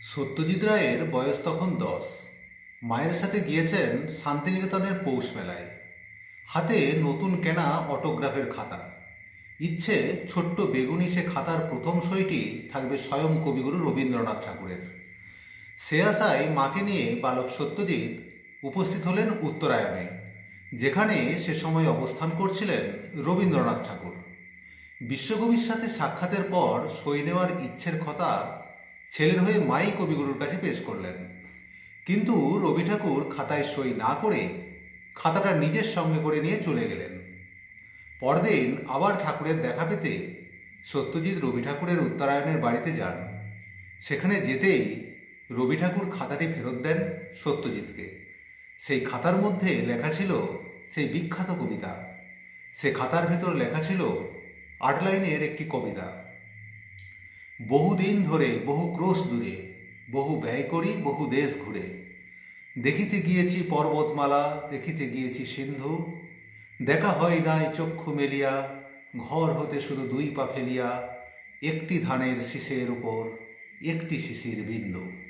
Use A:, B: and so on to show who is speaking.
A: সত্যজিৎ রায়ের বয়স তখন দশ। মায়ের সাথে গিয়েছেন শান্তিনিকেতনের পৌষ মেলায়। হাতে নতুন কেনা অটোগ্রাফের খাতা। ইচ্ছে ছোট্ট বেগুনি সে খাতার প্রথম সইটি থাকবে স্বয়ং কবিগুরু রবীন্দ্রনাথ ঠাকুরের। সে আশায় মাকে নিয়ে বালক সত্যজিৎ উপস্থিত হলেন উত্তরায়ণে, যেখানে সে সময় অবস্থান করছিলেন রবীন্দ্রনাথ ঠাকুর। বিশ্বকবির সাথে সাক্ষাতের পর সই নেওয়ার ইচ্ছের কথা ছেলের হয়ে মাই কবিগুরুর কাছে পেশ করলেন। কিন্তু রবি ঠাকুর খাতায় সই না করে খাতাটা নিজের সঙ্গে করে নিয়ে চলে গেলেন। পরদিন আবার ঠাকুরের দেখা পেতে সত্যজিৎ রবি ঠাকুরের উত্তরায়ণের বাড়িতে যান। সেখানে যেতেই রবি ঠাকুর খাতাটি ফেরত দেন সত্যজিৎকে। সেই খাতার মধ্যে লেখা ছিল সেই বিখ্যাত কবিতা। সে খাতার ভেতর লেখা ছিল আট লাইনের একটি কবিতা। বহুদিন ধরে বহু ক্রোশ দূরে, বহু ব্যয় করি, বহু দেশ ঘুরে। দেখিতে গিয়েছি পর্বতমালা, দেখিতে গিয়েছি সিন্ধু। দেখা হয় নাই চক্ষু মেলিয়া, ঘর হতে শুধু দুই পা ফেলিয়া, একটি ধানের শিশের উপর, একটি শিশির বিন্দু।